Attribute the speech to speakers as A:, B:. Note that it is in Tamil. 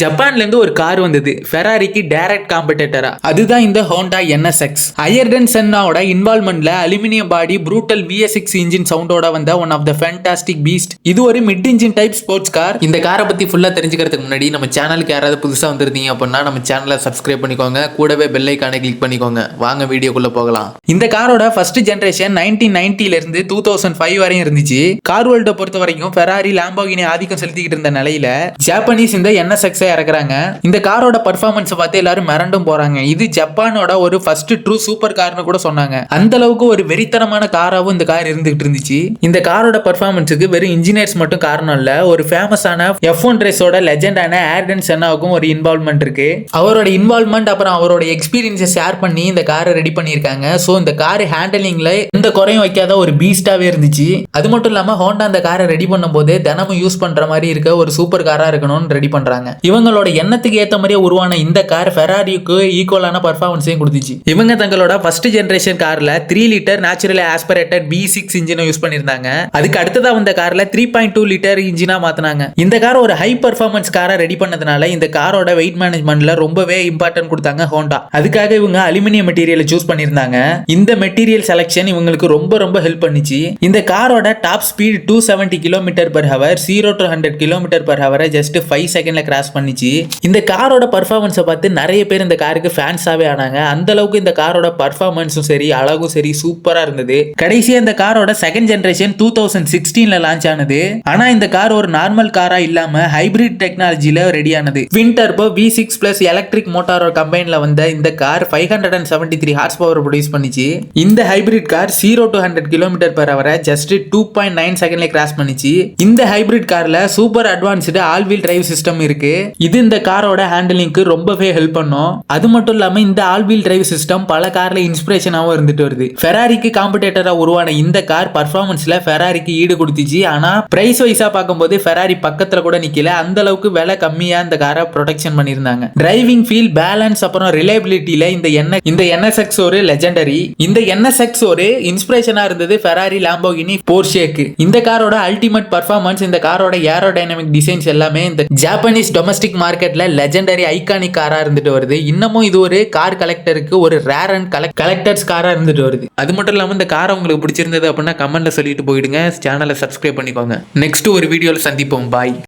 A: ஜப்பான்ல இருந்து ஒரு கார் வந்தது. ஃபெராரிக்கு டைரக்ட் காம்படேட்டரா அதுதான் இந்த ஹோண்டா என்எஸ்எக்ஸ் அயர்டன் சென்னாவோட இன்வால்மெண்ட்ல aluminium body brutal VSX engine சவுண்டோட வந்த one of the fantastic beast இது ஒரு mid engine type sports car இந்த காரை பத்தி ஃபுல்லா தெரிஞ்சுக்கிறதுக்கு முன்னாடி நம்ம சேனலுக்கு யாராவது புதுசா வந்திருந்தீங்க அப்படின்னா நம்ம சேனலை சப்ஸ்கிரைப் பண்ணிக்கோங்க. கூடவே பெல் ஐக்கானை கிளிக் பண்ணிக்கோங்க. வாங்க வீடியோக்குள்ள போகலாம். இந்த காரோட ஃபர்ஸ்ட் ஜென்ரேஷன் நைன்டீன் நைன்டில இருந்து டூ தௌசண்ட் ஃபைவ் வரையும் இருந்துச்சு. கார் வேர்ல்ட பொறுத்த வரைக்கும் ஃபெராரி லாம்போகினி ஆதிக்கம் செலுத்திக்கிட்டு இருந்த நிலையில ஜாப்பனீஸ் இந்த என்எஸ்எக்ஸ் இறக்குறாங்க. இந்த காரோட பர்ஃபார்மன்ஸ் பார்த்து எல்லாரும் மிரண்டும் போறாங்க. இது ஜப்பானோட ஒரு ஃபர்ஸ்ட் ட்ரூ சூப்பர் கார்னு கூட சொன்னாங்க. அந்த அளவுக்கு ஒரு வெறித்தனமான காராவும் இந்த கார் இருந்துகிட்டு இருந்துச்சு. இந்த காரோட பர்ஃபார்மன்ஸுக்கு வெறும் இன்ஜினியர்ஸ் மட்டும் காரணம் இல்ல ஒரு ஃபேமஸான எஃப் ஒன் ரேஸோட லெஜெண்டான ஏர்டன் சென்னாவுக்கும் ஒரு இன்வால்மெண்ட் இருக்கு. அவரோட இன்வால்மெண்ட் அப்புறம் அவரோட எக்ஸ்பீரியன்ஸை ஷேர் பண்ணி இந்த காரை ரெடி பண்ணியிருக்காங்க. ஸோ இந்த கார் ஹேண்டலிங்ல எந்த குறையும் வைக்காத ஒரு பீஸ்டாவே இருந்துச்சு. அது மட்டும் இல்லாம ஹோண்டா அந்த காரை ரெடி பண்ணும்போது தினமும் யூஸ் பண்ற மாதிரி இருக்க ஒரு சூப்பர் காரா இருக்கணும்னு ரெடி பண்றாங்க. இவங்களோட எண்ணத்துக்கு ஏத்த மாதிரியே உருவான இந்த கார் ஃபெராரிக்கு ஈக்குவலான பர்ஃபார்மன்ஸையும் கொடுத்துச்சு. இவங்க தங்களோட ஃபர்ஸ்ட் ஜென்ரேஷன் கார்ல three litre naturally aspirated V six இன்ஜினை யூஸ் பண்ணியிருந்தாங்க. அதுக்கு அடுத்ததா வந்த கார்ல த்ரீ பாயிண்ட் டூ லிட்டர் இன்ஜினா மாத்தினாங்க. இந்த கார் ஒரு ஹை பர்ஃபார்மன்ஸ் காரை ரெடி பண்ணதுனால இந்த காரோட வெயிட் மேனேஜ்மெண்ட்ல ரொம்பவே இம்பார்ட்டன்ட் கொடுத்தாங்க ஹோண்டா அதுக்காக இவங்க அலுமினியம் மெட்டீரியலை சூஸ் பண்ணியிருந்தாங்க. இந்த மெட்டீரியல் செலக்ஷன் இவங்களுக்கு ரொம்ப ரொம்ப ஹெல்ப் பண்ணிச்சு. இந்த காரோட top speed two seventy kilometre per hour zero to hundred kilometre per ஹவரை just five செகண்ட்ல கிராஸ் பண்ணிச்சு. இந்த காரோட பர்ஃபார்மன்ஸை பார்த்து நிறைய பேர் இந்த காருக்கு ஃபேன்ஸாவே ஆனாங்க. அந்த அளவுக்கு இந்த காரோட பர்ஃபார்மன்ஸும் சரி அழகும் சரி சூப்பரா இருந்தது. கடைசியாக இந்த காரோட செகண்ட் ஜென்ரேஷன் டூ தௌசண்ட் சிக்ஸ்டீன்ல லான்ச் ஆனது. ஆனா இந்த கார் ஒரு நார்மல் காரா இல்லாம ஹைபிரிட் டெக்னாலஜியில் ரெடி ஆனது. Twin turbo V six plus electric மோட்டாரோட கம்பெனியில் வந்த இந்த car five hundred and seventy three horse power produce பண்ணிச்சு. இந்த hybrid car zero to hundred kilometre per அவரை ஜஸ்ட் டூ பாயிண்ட் நைன் செகண்ட்ல கிராஸ் பண்ணிச்சு. இந்த ஹைபிரிட் கார்ல super advanced all wheel drive system இருக்கு. இது இந்த காரோட ஹேண்டலிங்க்கு ரொம்பவே ஹெல்ப் பண்ணும். அது மட்டும் இல்லாம இந்த ஆல் வீல் டிரைவ் சிஸ்டம் பல கார்ல இன்ஸ்பிரேஷனாகவும் இருந்துட்டு வருது. ஃபெராரிக்கு காம்படேட்டரா உருவான இந்த கார் பர்ஃபார்மன்ஸ்ல ஃபெராரிக்கு ஈடு கொடுத்துச்சு ஆனா பிரைஸ் வைஸா பார்க்கும்போது ஃபெராரி பக்கத்துல கூட நிக்கல. அந்த அளவுக்கு விலை கம்மியா இந்த காரை ப்ரொடக்ஷன் பண்ணியிருந்தாங்க. டிரைவிங் ஃபீல் பேலன்ஸ் அப்புறம் ரிலையபிலிட்டியில இந்த என்ன இந்த என்எஸ்எக்ஸ் ஒரு லெஜெண்டரி இந்த என்எஸ்எக்ஸ் ஒரு இன்ஸ்பிரேஷனா இருந்தது ஃபெராரி லாம்போகினி போர்ஷேக்கு இந்த காரோட அல்டிமேட் பர்ஃபார்மன்ஸ் இந்த காரோட ஏரோடைனமிக் டிசைன்ஸ் எல்லாமே இந்த ஜாப்பனீஸ் டொமஸ்டிக் மார்க்கெட்ல லெஜெண்டரி ஐகானிக் காரா இருந்துட்டு வருது. இன்னமும் இது ஒரு கார் கலெக்டருக்கு ஒரு ரேர் அண்ட் கலெக்ட் கலெக்டர்ஸ் காரா இருந்துட்டு வருது. அது மட்டும் இல்லாம இந்த கார் உங்களுக்கு பிடிச்சிருந்தது அப்படின்னா கமெண்ட்ல சொல்லிட்டு போயிடுங்க. சேனலை சப்ஸ்கிரைப் பண்ணிக்கோங்க. நெக்ஸ்ட் ஒரு வீடியோல சந்திப்போம். பாய்